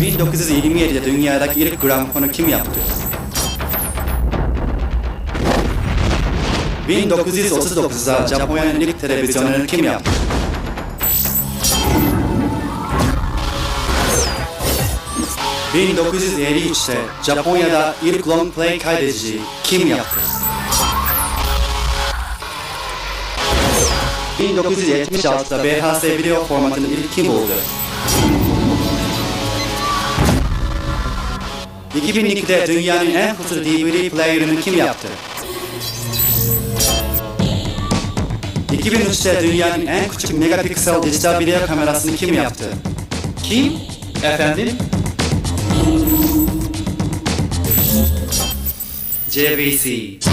1927'de dünyadaki ilk gramofonu kim yaptı? 1939'da Japonya'nın ilk televizyonunu kim yaptı? ...1953'te Japonya'da ilk long play kaydedici kim yaptı? 1976'da VHS video formatını ilk kim buldu? 2002'de dünyanın en hızlı DVD player'ını kim yaptı? 2003'te dünyanın en küçük megapiksel dijital video kamerasını kim yaptı? Kim? Efendim? JVC